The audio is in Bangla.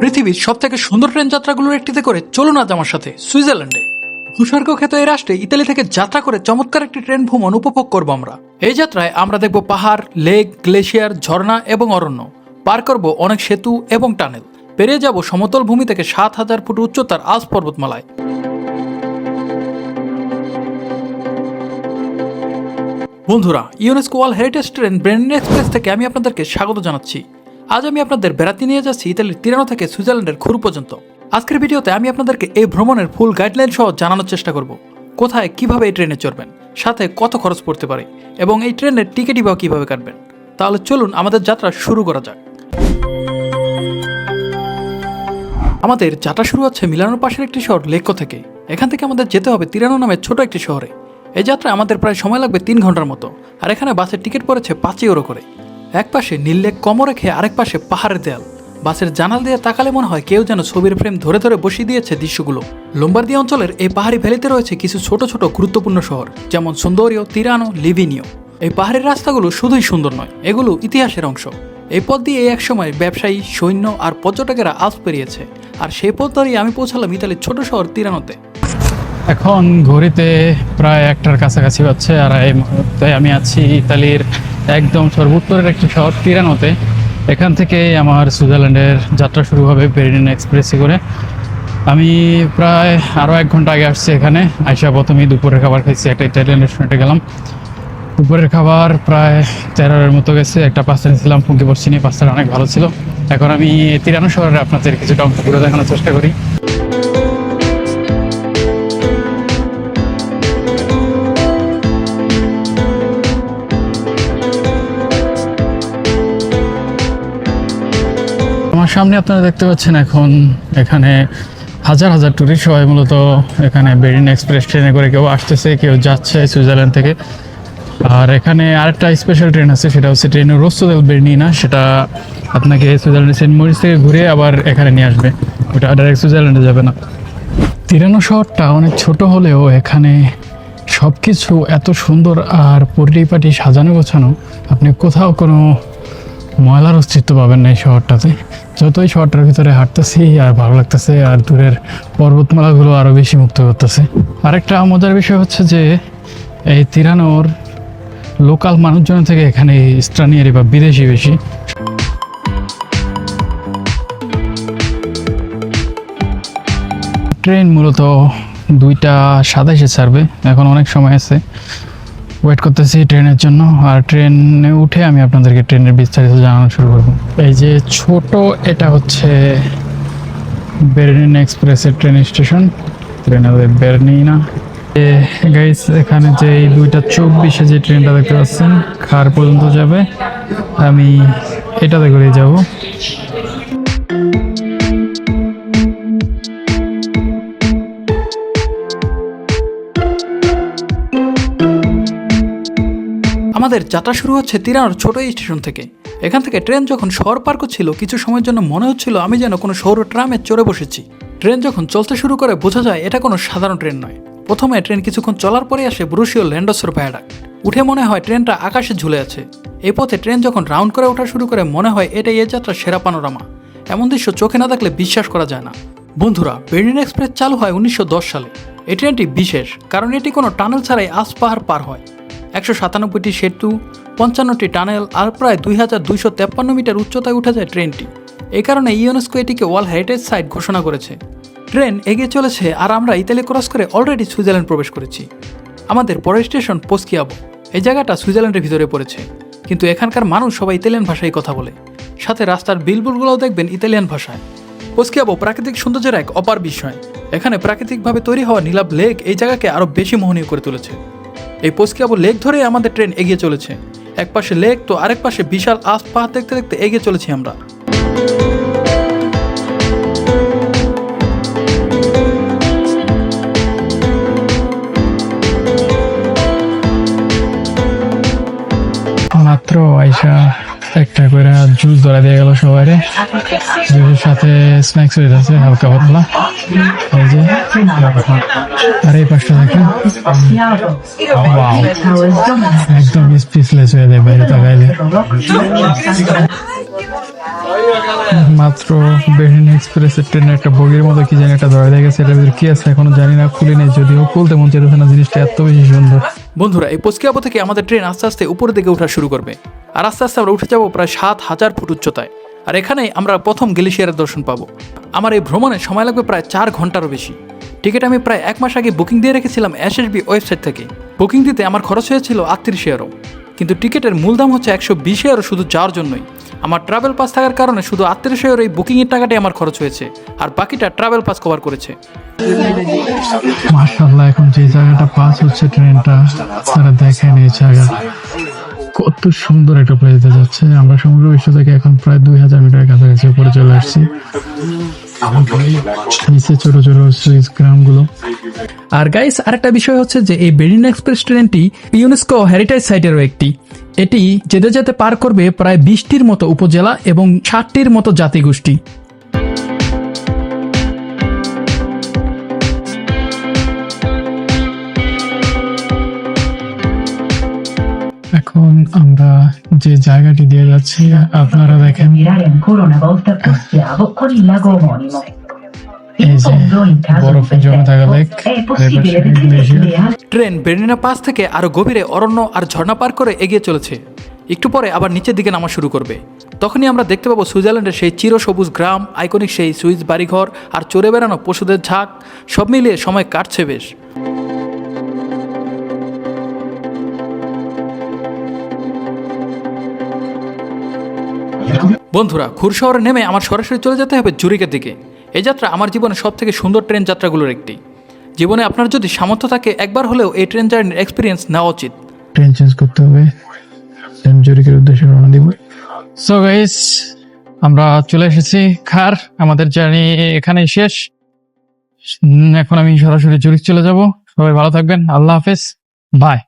পৃথিবীর সব থেকে সুন্দর ট্রেন যাত্রাগুলোর একটিতে করে চলুন আজ আমার সাথে, সুইজারল্যান্ডে। ভূস্বর্গ খ্যাত এই রাষ্ট্রে ইতালি থেকে যাত্রা করে চমৎকার একটি ট্রেন ভ্রমণ উপভোগ করব আমরা। এই যাত্রায় আমরা দেখব পাহাড়, লেক, গ্লেশিয়ার, ঝর্ণা এবং অরণ্য। পার করব অনেক সেতু এবং টানেল। পেরিয়ে যাব সমতল ভূমি থেকে সাত হাজার ফুট উচ্চতার আজ পর্বতমালায়। বন্ধুরা ইউনেস্কো ওয়ার্ল্ড হেরিটেজ ট্রেন ব্রেন্ডন এক্সপ্রেস থেকে আমি আপনাদেরকে স্বাগত জানাচ্ছি। আজ আমি আপনাদের বেড়াতে নিয়ে যাচ্ছি ইতালির তিরানো থেকে সুইজারল্যান্ডের খুরু পর্যন্ত। আজকের ভিডিওতে আমি আপনাদেরকে এই ভ্রমণের ফুল গাইডলাইন সহ জানানোর চেষ্টা করব। কোথায় কীভাবে এই ট্রেনে চড়বেন? সাথে কত খরচ পড়তে পারে? এবং এই ট্রেনের টিকিটই বা কীভাবে কাটবেন? তাহলে চলুন আমাদের যাত্রা শুরু করা যাক। আমাদের যাত্রা শুরু হচ্ছে মিলানোর পাশের একটি শহর লেকো থেকে। এখান থেকে আমাদের যেতে হবে তিরানো নামের ছোট একটি শহরে। এই যাত্রা আমাদের প্রায় সময় লাগবে তিন ঘণ্টার মতো। আর এখানে বাসের টিকিট পড়েছে পাঁচ ইউরো করে। এক পাশে নীল লেক কম রেখে আরেক পাশে পাহাড়ের দেয়াল। বাসের জানাল দিয়ে তাকালে মনে হয় কেউ যেন ছবির ফ্রেম ধরে ধরে বসিয়ে দিয়েছে দৃশ্যগুলো। লোম্বার্দি অঞ্চলের এই পাহাড়ি ভ্যালিতে রয়েছে কিছু ছোট ছোট গুরুত্বপূর্ণ শহর, যেমন সুন্দরীয়, তিরানো লিভিনিও এই পাহাড়ের রাস্তাগুলো শুধুই সুন্দর নয়, এগুলো ইতিহাসের অংশ। এই পথ দিয়ে এক সময় ব্যবসায়ী, সৈন্য আর পর্যটকেরা আজ পেরিয়েছে, আর সেই পথ ধরেই আমি পৌঁছালাম ইতালির ছোট শহর তিরানোতে। এখন ঘড়িতে প্রায় একটার কাছাকাছি হচ্ছে আর এই মুহূর্তে আমি আছি ইতালির একদম সর্বোত্তরের একটি শহর তিরানোতে। এখান থেকে আমার সুইজারল্যান্ডের যাত্রা শুরু হবে বেরিন এক্সপ্রেসে করে। আমি প্রায় আরও এক ঘণ্টা আগে আসছি এখানে। আইসা প্রথমেই দুপুরের খাবার খাইছি, একটা ইটালিয়ান রেস্টুরেন্টে গেলাম। দুপুরের খাবার প্রায় তেরোর মতো গেছে। একটা পাস্তা নিয়েছিলাম ফুঙ্কি পড়ছি নিয়ে। পাস্তাটা অনেক ভালো ছিল। এখন আমি তিরানো শহরে আপনাদের কিছুটা অংশ ঘুরে দেখানোর চেষ্টা করি। সামনে আপনারা দেখতে পাচ্ছেন এখন এখানে হাজার হাজার টুরিস্ট সবাই মূলত এখানে বেরিন এক্সপ্রেস ট্রেনে করে কেউ আসতেছে, কেউ যাচ্ছে সুইজারল্যান্ড থেকে। আর এখানে আরেকটা স্পেশাল ট্রেন আছে, সেটা হচ্ছে ট্রেনের রোস্তদেল বেরনিনা সেটা আপনাকে সুইজারল্যান্ড সেন্ট মরিস থেকে ঘুরে আবার এখানে নিয়ে আসবে। ওটা ডাইরেক্ট সুইজারল্যান্ডে যাবে না। তিরানো শহরটা অনেক ছোট হলেও এখানে সব কিছু এত সুন্দর আর পরিপাটি সাজানো গোছানো, আপনি কোথাও কোনো ময়লার অস্তিত্ব পাবেন না এই শহরটাতে। যতই শহরটার ভিতরে হাঁটতেছি, আর ভালো লাগতেছে, আর দূরের পর্বতমালাগুলো আরও বেশি মুক্ত করতেছে। আরেকটা মজার বিষয় হচ্ছে যে, এই তিরানোর লোকাল মানুষজন থেকে এখানে স্থানীয় বা বিদেশি বেশি। ট্রেন মূলত দুইটা সাতাইশে ছাড়বে, এখন অনেক সময় আছে। ওয়েট করতেছি ট্রেনের জন্য, আর ট্রেনে উঠে আমি আপনাদেরকে ট্রেনের বিস্তারিত জানানো শুরু করব। এই যে ছোট, এটা হচ্ছে বেরনিন এক্সপ্রেসের ট্রেন স্টেশন। ট্রেন হবে বেরনিনা গাইস এখানে যে এই দুইটা চব্বিশে যে ট্রেনটা দেখতে পাচ্ছেন, খার পর্যন্ত যাবে। আমি এটাতে করে যাব। আমাদের যাত্রা শুরু হচ্ছে তিরানোর ছোট স্টেশন থেকে। এখান থেকে ট্রেন যখন শহর পার করছিল, কিছু সময়ের জন্য মনে হচ্ছিল আমি যেন কোনো সৌর ট্রামে চড়ে বসেছি। ট্রেন যখন চলতে শুরু করে, বোঝা যায় এটা কোনো সাধারণ ট্রেন নয়। প্রথমে ট্রেন কিছুক্ষণ চলার পরে আসে ব্রুশীয় ল্যান্ডসর ভায়াডাক উঠে মনে হয় ট্রেনটা আকাশে ঝুলে আছে। এই পথে ট্রেন যখন রাউন্ড করে ওঠা শুরু করে, মনে হয় এটাই এ যাত্রার সেরা পানোরামা এমন দৃশ্য চোখে না দেখলে বিশ্বাস করা যায় না। বন্ধুরা, বের্লিন এক্সপ্রেস চালু হয় উনিশশো দশ সালে। এই ট্রেনটি বিশেষ, কারণ এটি কোনো টানেল ছাড়াই আস পাহাড় পার হয়। একশো সাতানব্বইটি সেতু, পঞ্চান্নটি টানেল আর প্রায় দুই হাজার দুইশো তেপ্পান্ন মিটার উচ্চতায় উঠে যায় ট্রেনটি। এই কারণে ইউনেস্কো এটিকে ওয়ার্ল্ড হেরিটেজ সাইট ঘোষণা করেছে। ট্রেন এগিয়ে চলেছে আর আমরা ইতালি ক্রস করে অলরেডি সুইজারল্যান্ড প্রবেশ করেছি। আমাদের পরের স্টেশন পোস্কিয়াবো। এই জায়গাটা সুইজারল্যান্ডের ভিতরে পড়েছে। কিন্তু এখানকার মানুষ সবাই ইতালিয়ান ভাষায় কথা বলে। সাথে রাস্তার বিলবুলগুলোও দেখবেন ইতালিয়ান ভাষায়। পোস্কিয়াবো প্রাকৃতিক সৌন্দর্যের এক অপার বিষয়। এখানে প্রাকৃতিকভাবে তৈরি হওয়া নীলাভ লেক এই জায়গাকে আরও বেশি মোহনীয় করে তুলেছে। এই পোস্কিয়াবো লেক ধরে আমাদের ট্রেন এগিয়ে চলেছে। এক পাশে লেক, তো আরেক পাশে বিশাল আস পাহাড় দেখতে দেখতে এগিয়ে চলেছি আমরা। একটা করে জুস ধরা দিয়ে গেল সবাই জুসের সাথে স্ন্যাক্স হয়ে যাচ্ছে, হালকা পাতলা। এই যে, আর এই পাশটা দেখেন। একদম স্পিচলেস হয়ে যায় বাইরে তাকাইলে। মাত্র বেরিন এক্সপ্রেসের ট্রেনের একটা বগির মতো কি জানি একটা ধরা গেছে, এটার ভিতরে কি আছে এখনও জানি না, খুলি নেই, যদিও খুলতে মন চাইতেছে না, জিনিসটা এত বেশি সুন্দর। বন্ধুরা, এই পোস্কিয়াবো থেকে আমাদের ট্রেন আস্তে আস্তে উপরের দিকে ওঠা শুরু করবে। আর আস্তে আস্তে আমরা উঠে যাব প্রায় সাত হাজার ফুট উচ্চতায়। আর এখানেই আমরা প্রথম গ্লেশিয়ারের দর্শন পাবো। আমার এই ভ্রমণে সময় লাগবে প্রায় চার ঘন্টারও বেশি। টিকিট আমি প্রায় এক মাস আগে বুকিং দিয়ে রেখেছিলাম এসএসবি ওয়েবসাইট থেকে। বুকিং দিতে আমার খরচ হয়েছিল আটত্রিশ এরও। কিন্তু টিকিটের মূল দাম হচ্ছে একশো বিশ এরও শুধু যাওয়ার জন্যই। আমার ট্রাভেল পাস থাকার কারণে শুধু আটত্রিশ এই বুকিংয়ের টাকাটাই আমার খরচ হয়েছে, আর বাকিটা ট্রাভেল পাস কভার করেছে। মার্শাল্লাহ এখন যে জায়গাটা পাস হচ্ছে ট্রেনটা আপনারা দেখেন এই জায়গা। কত সুন্দর একটা প্লেসে যাচ্ছে। আমরা সমগ্র বিশ্ব থেকে এখন প্রায় দুই হাজার মিটার কাছাকাছি উপরে চলে আসছি। নিচে ছোট ছোট সুইস গ্রামগুলো আর গাইস আরেকটা বিষয় হচ্ছে যে এই বেরিন এক্সপ্রেস ট্রেনটি ইউনেস্কো হেরিটেজ সাইটেরও একটি। এটি যেতে যেতে পার করবে প্রায় বিশটির মতো উপজেলা এবং ষাটটির মতো জাতিগোষ্ঠী। এখন আমরা যে জায়গাটি দিয়ে যাচ্ছি, আপনারা দেখেন। ট্রেন বেরিনা পাস থেকে আরও গভীরে অরণ্য আর ঝর্ণা পার করে এগিয়ে চলেছে। একটু পরে আবার নিচের দিকে নামা শুরু করবে। তখনই আমরা দেখতে পাবো সুইজারল্যান্ডের সেই চিরসবুজ গ্রাম, আইকনিক সেই সুইস বাড়িঘর আর চড়ে বেড়ানো পশুদের ঝাঁক, সব মিলিয়ে সময় কাটছে বেশ। বন্ধুরা খুর শহরে নেমে আমার সরাসরি চলে যেতে হবে জুরিকের দিকে। এই যাত্রা আমার জীবনে সব থেকে সুন্দর ট্রেন যাত্রাগুলোর একটি। জীবনে আপনার যদি সামর্থ্য থাকে, একবার হলেও এই ট্রেন জার্নির এক্সপিরিয়েন্স নেওয়া উচিত। ট্রেন চেঞ্জ করতে হবে। জরিকের উদ্দেশ্যে রওনা দিব। সো গাইস আমরা চলে এসেছি খার। আমাদের জার্নি এখানেই শেষ। এখন আমি সরাসরি জুরিক চলে যাব। সবাই ভালো থাকবেন। আল্লাহ হাফেজ। বাই